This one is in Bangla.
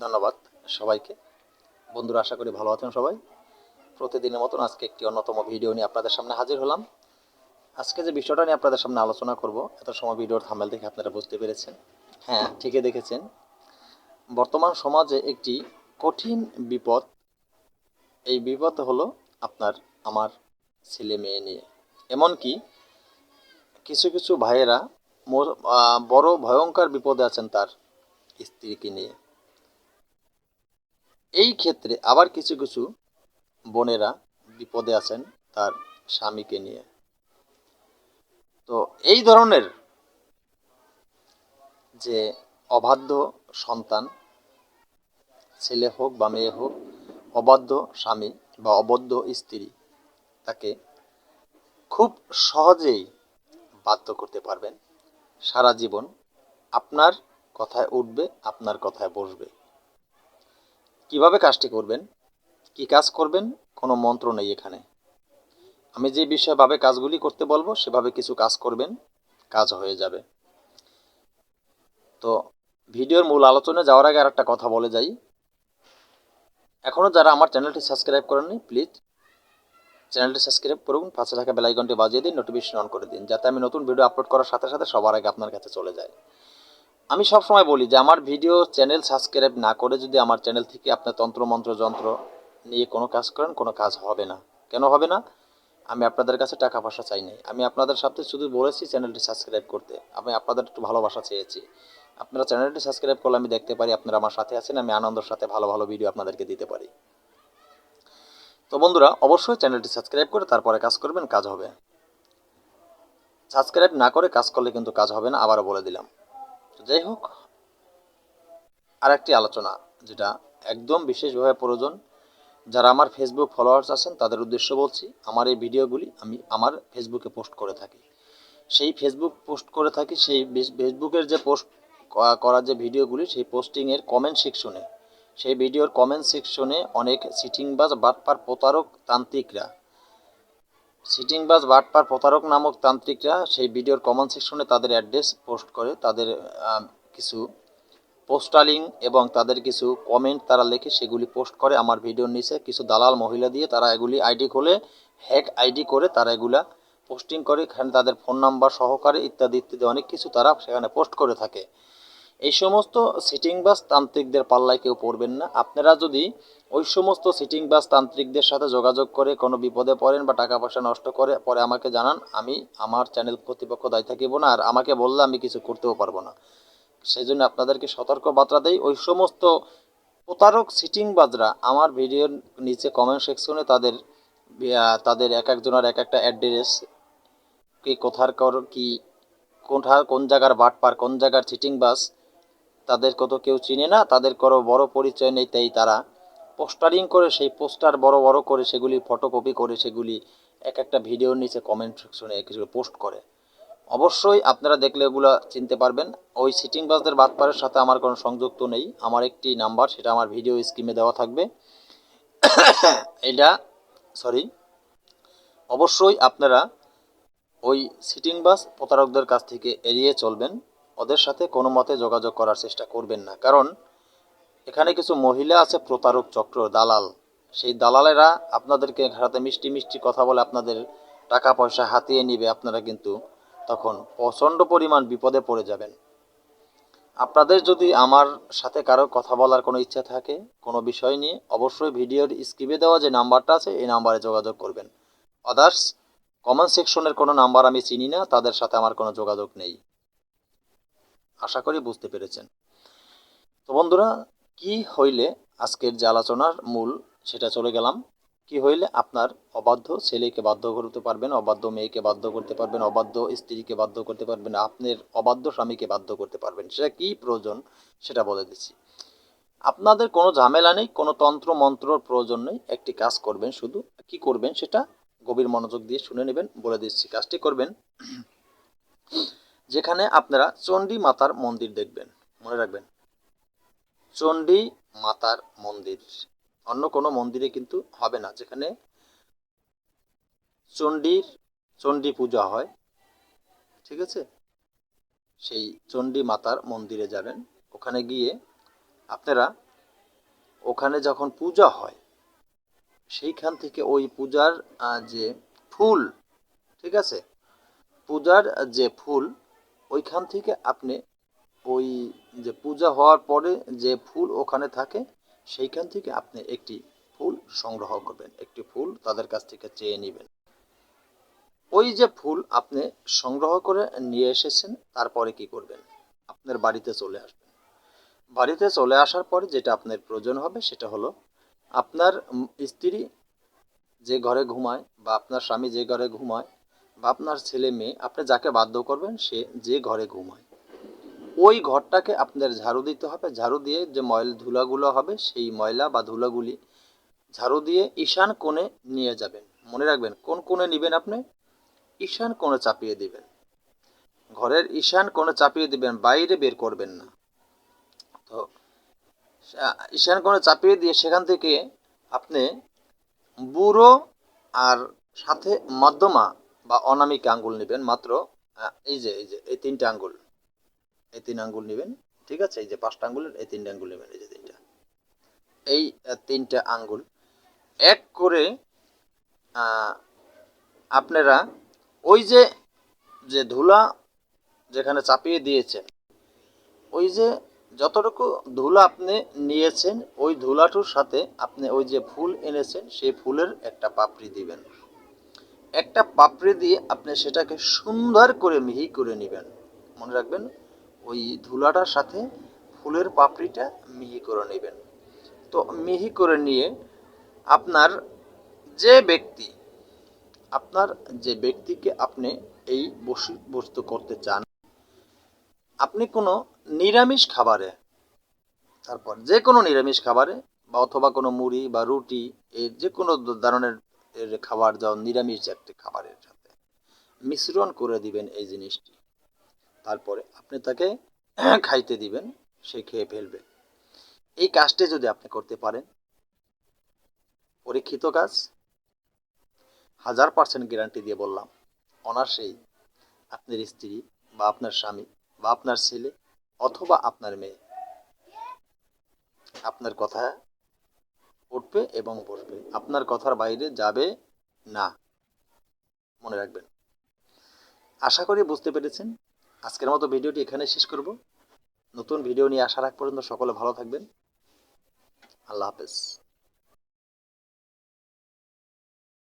ধন্যবাদ সবাইকে। বন্ধুরা, আশা করি ভালো আছেন সবাই। প্রতিদিনের মতন আজকে একটি অন্যতম ভিডিও নিয়ে আপনাদের সামনে হাজির হলাম। আজকে যে বিষয়টা নিয়ে আপনাদের সামনে আলোচনা করব, এত সময় ভিডিওর থামেল দেখে আপনারা বুঝতে পেরেছেন। হ্যাঁ ঠিকই দেখেছেন। বর্তমান সমাজে একটি কঠিন বিপদ। এই বিপদ হলো আপনার, আমার ছেলে মেয়ে নিয়ে। এমনকি কিছু কিছু ভাইয়েরা বড় ভয়ঙ্কর বিপদে আছেন তার স্ত্রীকে নিয়ে। এই ক্ষেত্রে আবার কিছু কিছু বোনেরা বিপদে আছেন তার স্বামীকে নিয়ে। তো এই ধরনের যে অবাধ্য সন্তান, ছেলে হোক বা মেয়ে হোক, অবাধ্য স্বামী বা অবদ্ধ স্ত্রী, তাকে খুব সহজেই বাধ্য করতে পারবেন। সারা জীবন আপনার কথায় উঠবে, আপনার কথায় বসবে। কীভাবে কাজটি করবেন? কি কাজ করবেন? কোনো মন্ত্র নেই এখানে। আমি যে বিষয়ভাবে কাজগুলি করতে বলব, সেভাবে কিছু কাজ করবেন, কাজ হয়ে যাবে। তো ভিডিওর মূল আলোচনায় যাওয়ার আগে আর একটা কথা বলে যাই। এখনও যারা আমার চ্যানেলটি সাবস্ক্রাইব করেননি, প্লিজ চ্যানেলটি সাবস্ক্রাইব করুন, পাশে থাকা বেলাইকনটি বাজিয়ে দিন, নোটিফিকেশন অন করে দিন, যাতে আমি নতুন ভিডিও আপলোড করার সাথে সাথে সবার আগে আপনার কাছে চলে যায়। আমি সব সময় বলি যে আমার ভিডিও চ্যানেল সাবস্ক্রাইব না করে যদি আমার চ্যানেল থেকে আপনার তন্ত্র, মন্ত্র, যন্ত্র নিয়ে কোনো কাজ করেন, কোনো কাজ হবে না। কেন হবে না? আমি আপনাদের কাছে টাকা পয়সা চাই নাই। আমি আপনাদের সাথে শুধু বলেছি চ্যানেলটি সাবস্ক্রাইব করতে। আমি আপনাদের একটু ভালোবাসা চেয়েছি। আপনারা চ্যানেলটি সাবস্ক্রাইব করলে আমি দেখতে পারি আপনারা আমার সাথে আছেন, আমি আনন্দের সাথে ভালো ভালো ভিডিও আপনাদেরকে দিতে পারি। তো বন্ধুরা, অবশ্যই চ্যানেলটি সাবস্ক্রাইব করে তারপরে কাজ করবেন, কাজ হবে। সাবস্ক্রাইব না করে কাজ করলে কিন্তু কাজ হবে না, আবারও বলে দিলাম। যাই হোক, আরেকটি আলোচনা যেটা একদম বিশেষভাবে প্রয়োজন। যারা আমার ফেসবুক ফলোয়ার্স আছেন, তাদের উদ্দেশ্য বলছি, আমার এই ভিডিওগুলি আমি আমার ফেসবুকে পোস্ট করে থাকি। সেই ফেসবুক পোস্ট করে থাকি, সেই ফেসবুকের যে পোস্ট করা যে ভিডিওগুলি, সেই পোস্টিংয়ের কমেন্ট সেকশনে সেই ভিডিওর কমেন্ট সেকশনে অনেক সিটিংবাজ বাটপার প্রতারক তান্ত্রিকরা সিটিংবাজ বাটপার প্রতারক নামক তান্ত্রিকরা সেই ভিডিওর কমেন্ট সেকশনে তাদের অ্যাড্রেস পোস্ট করে, তাদের কিছু পোস্টালিং এবং তাদের কিছু কমেন্ট তারা লেখে, সেগুলি পোস্ট করে আমার ভিডিওর নিচে। কিছু দালাল মহিলা দিয়ে তারা এগুলি আইডি খোলে, হ্যাক আইডি করে তারা এগুলা পোস্টিং করে। এখানে তাদের ফোন নাম্বার সহকারে ইত্যাদি ইত্যাদি অনেক কিছু তারা সেখানে পোস্ট করে থাকে। এই সমস্ত সিটিং বাস তান্ত্রিকদের পাল্লায় কেউ পড়বেন না। আপনারা যদি ওই সমস্ত সিটিং বাস তান্ত্রিকদের সাথে যোগাযোগ করে কোনো বিপদে পড়েন বা টাকা পয়সা নষ্ট করে, পরে আমাকে জানান। আমি আমার চ্যানেল কর্তৃপক্ষ দায়ী থাকিব না আর আমাকে বললে আমি কিছু করতেও পারব না। সেই জন্য আপনাদেরকে সতর্ক বার্তা দেই, ওই সমস্ত প্রতারক সিটিং বাজরা আমার ভিডিওর নিচে কমেন্ট সেকশনে তাদের তাদের এক একজনের এক একটা অ্যাড্রেস কি কোথার কর, কি কোথা কোন জায়গার বাটপার, কোন জায়গার সিটিং বাস তাদের কত কেউ চিনে না তাদের কোনো বড় পরিচয় নেই, তাই তারা পোস্টারিং করে সেই পোস্টার বড় বড় করে সেগুলি ফটোকপি করে সেগুলি এক একটা ভিডিওর নিচে কমেন্ট সেকশনে কিছু পোস্ট করে। অবশ্যই আপনারা দেখলে এগুলো চিনতে পারবেন। ওই সিটিং বাসদের বাটপারের সাথে আমার কোনো সংযুক্ত নেই। আমার একটি নাম্বার সেটা আমার ভিডিও স্ক্রিমে দেওয়া থাকবে। এটা সরি অবশ্যই আপনারা ওই সিটিং বাস প্রতারকদের কাছ থেকে এড়িয়ে চলবেন। ওদের সাথে কোনো মতে যোগাযোগ করার চেষ্টা করবেন না। কারণ এখানে কিছু মহিলা আছে, প্রতারক চক্র, দালাল। সেই দালালেরা আপনাদেরকে ঘাড়াতে মিষ্টি মিষ্টি কথা বলে আপনাদের টাকা পয়সা হাতিয়ে নিবে। আপনারা কিন্তু তখন প্রচণ্ড পরিমাণ বিপদে পড়ে যাবেন। আপনাদের যদি আমার সাথে কারও কথা বলার কোনো ইচ্ছা থাকে, কোনো বিষয় নিয়ে, অবশ্যই ভিডিওর স্ক্রিপে দেওয়া যে নাম্বারটা আছে, এই নাম্বারে যোগাযোগ করবেন। আদার্স কমেন্ট সেকশনের কোনো নাম্বার আমি চিনি না, তাদের সাথে আমার কোনো যোগাযোগ নেই। আশা করি বুঝতে পেরেছেন। তো বন্ধুরা, কি হইলে আজকের যে আলোচনার মূল সেটা চলে গেলাম। কি হইলে আপনার অবাধ্য ছেলেকে বাধ্য করতে পারবেন, অবাধ্য মেয়েকে বাধ্য করতে পারবেন, অবাধ্য স্ত্রীকে বাধ্য করতে পারবেন, আপনার অবাধ্য স্বামীকে বাধ্য করতে পারবেন, সেটা কি প্রয়োজন সেটা বলে দিচ্ছি। আপনাদের কোনো ঝামেলা নেই, কোনো তন্ত্র মন্ত্রর প্রয়োজন নেই, একটি কাজ করবেন শুধু, কি করবেন সেটা গভীর মনোযোগ দিয়ে শুনে নেবেন, বলে দিচ্ছি, কাজটি করবেন। যেখানে আপনারা চণ্ডী মাতার মন্দির দেখবেন। মনে রাখবেন। চণ্ডী মাতার মন্দির। অন্য কোনো মন্দিরে কিন্তু হবে না। যেখানে চণ্ডীর চণ্ডী পূজা হয়। ঠিক আছে? সেই চণ্ডী মাতার মন্দিরে যাবেন। ওখানে গিয়ে আপনারা ওখানে যখন পূজা হয়, সেইখান থেকে ওই পূজার যে ফুল, ঠিক আছে? পূজার যে ফুল ওইখান থেকে আপনি ওই যে পূজা হওয়ার পরে যে ফুল ওখানে থাকে, সেইখান থেকে আপনি একটি ফুল সংগ্রহ করবেন, একটি ফুল তাদের কাছ থেকে চেয়ে নেবেন। ওই যে ফুল আপনি সংগ্রহ করে নিয়ে এসেছেন, তারপরে কি করবেন? আপনার বাড়িতে চলে আসবেন। বাড়িতে চলে আসার পরে যেটা আপনার প্রয়োজন হবে, সেটা হলো আপনার স্ত্রী যে ঘরে ঘুমায় বা আপনার স্বামী যে ঘরে ঘুমায় আপনার ছেলে মেয়ে, আপনি যাকে বাধ্য করবেন, সে যে ঘরে ঘুমায়। ওই ঘরটাকে আপনার ঝাড়ু দিতে হবে। ঝাড়ু দিয়ে যে ময়ল ধুলাগুলো হবে, সেই ময়লা বা ধুলাগুলি ঝাড়ু দিয়ে ঈশান কোণে নিয়ে যাবেন। মনে রাখবেন, কোন কোণে নেবেন আপনি? ঈশান কোণে চাপিয়ে দিবেন। ঘরের ঈশান কোণে চাপিয়ে দিবেন, বাইরে বের করবেন না। তো, ঈশান কোণে চাপিয়ে দিয়ে সেখান থেকে আপনি বুড়ো আর সাথে মধ্যমা বা অনামিক আঙ্গুল নেবেন মাত্র এই যে এই যে, এই তিনটা আঙ্গুল। এই তিন আঙ্গুল নেবেন, ঠিক আছে? এই যে পাঁচটা আঙ্গুলের এই তিনটা আঙ্গুল নেবেন, এই যে তিনটা। এই তিনটা আঙ্গুল। এক করে আপনারা ওই যে যে ধুলা যেখানে চাপিয়ে দিয়েছেন, ওই যে যতটুকু ধুলা আপনি নিয়েছেন, ওই ধুলাটুর সাথে আপনি ওই যে ফুল এনেছেন, সেই ফুলের একটা পাপড়ি দিবেন। একটা পাপড়ি দিয়ে আপনি সেটাকে সুন্দর করে মিহি করে নেবেন। মনে রাখবেন, ওই ধুলাটার সাথে ফুলের পাপড়িটা মিহি করে নেবেন। তো মিহি করে নিয়ে আপনার যে ব্যক্তি, আপনার যে ব্যক্তিকে আপনি এই বসি বস্তু করতে চান, আপনি কোনো নিরামিষ খাবারে, তারপর যে কোনো নিরামিষ খাবারে বা অথবা কোনো মুড়ি বা রুটি, এর যে কোনো ধরনের এর খাবার যাও নিরামিষ একটি খাবারের সাথে। মিশ্রণ করে দিবেন এই জিনিসটি। তারপরে আপনি তাকে খাইতে দিবেন, সে খেয়ে ফেলবে। এই কাজটি যদি আপনি করতে পারেন, পরীক্ষিত কাজ, হাজার পার্সেন্ট গ্যারান্টি দিয়ে বললাম, অনার্সেই আপনার স্ত্রী বা আপনার স্বামী বা আপনার ছেলে অথবা আপনার মেয়ে, আপনার কথা উঠবে এবং বসবে। আপনার কথার বাইরে যাবে না। মনে রাখবেন। আশা করি বুঝতে পেরেছেন। আজকের মতো ভিডিওটি এখানে শেষ করব। নতুন ভিডিও নিয়ে আসার আগ পর্যন্ত সকলে ভালো থাকবেন। আল্লাহ হাফেজ।